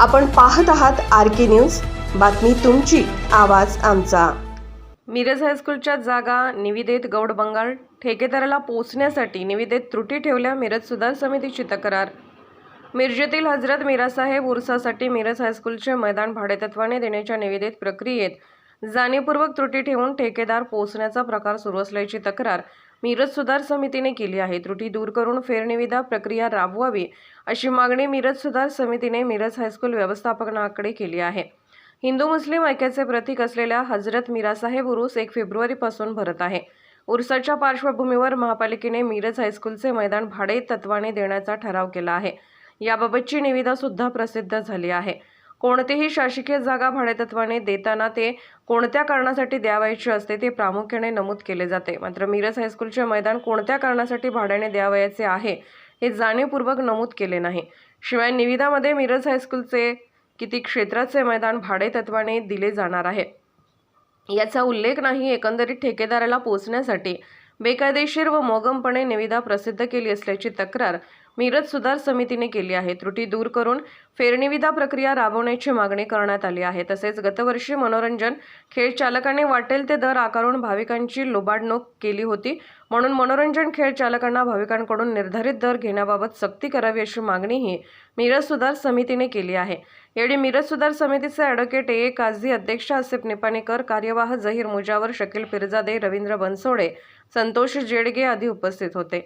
आपण पाहत आहात आर के न्यूज. बातमी तुमची आवाज आमचा. मिरज हायस्कूलच्या जागा निविदेत गौड बंगाल. ठेकेदाराला पोचण्यासाठी निविदेत त्रुटी ठेवल्या मिरज सुधार समितीची तक्रार. मिरजेतील हजरत मिरासाहेब उर्सासाठी मिरज हायस्कूलचे मैदान भाडेतत्वाने देण्याच्या निविदेत प्रक्रियेत जाणीवपूर्वक त्रुटी ठेवून ठेकेदार पोचण्याचा प्रकार सुरू असल्याची तक्रार. मिरज सुधार समितीने केली आहे. त्रुटी दूर करून फेरनिविदा प्रक्रिया राबवावी अशी मागणी मिरज सुधार समितीने मिरज हायस्कूल व्यवस्थापनाकडे केली आहे. हिंदू मुस्लिम ऐक्याचे प्रतीक असलेल्या हजरत मिरासाहेब उरूस एक फेब्रुवारीपासून भरत आहे. उरसाच्या पार्श्वभूमीवर महापालिकेने मिरज हायस्कूलचे मैदान भाडे तत्वाने देण्याचा ठराव केला आहे. याबाबतची निविदा सुद्धा प्रसिद्ध झाली आहे. कोणतीही शासकीय जागा भाडेतत्वाने देताना ते कोणत्या कारणासाठी द्यावयाची असते ते प्रामुख्याने नमूद केले जाते. मात्र मिरज हायस्कूलचे मैदान कोणत्या कारणासाठी भाड्याने द्यावयाचे आहे हे जाणीवपूर्वक नमूद केले नाही. शिवाय निविदामध्ये मिरज हायस्कूलचे किती क्षेत्राचे मैदान भाडेतत्वाने दिले जाणार आहे याचा उल्लेख नाही एकंदरीत ठेकेदाराला पोचण्यासाठी बेकायदेशीर व मोगमपणे निविदा प्रसिद्ध केली असल्याची तक्रार मिरज सुधार समितीने केली आहे. त्रुटी दूर करून फेरनिविदा प्रक्रिया राबवण्याची मागणी करण्यात आली आहे. तसेच गतवर्षी मनोरंजन खेळ चालकांनी वाटेल ते दर आकारून भाविकांची लुबाडणूक केली होती. म्हणून मनोरंजन खेळ चालकांना भाविकांकडून निर्धारित दर घेण्याबाबत सक्ती करावी अशी मागणीही मिरज सुधार समितीने केली आहे. यावेळी मिरज सुधार समितीचे ॲडव्होकेट ए काझी अध्यक्ष आसिफ निपाणीकर कार्यवाह जहीर मुजावर शकील पिरजादे रवींद्र बनसोडे संतोष जेडगे आदी उपस्थित होते.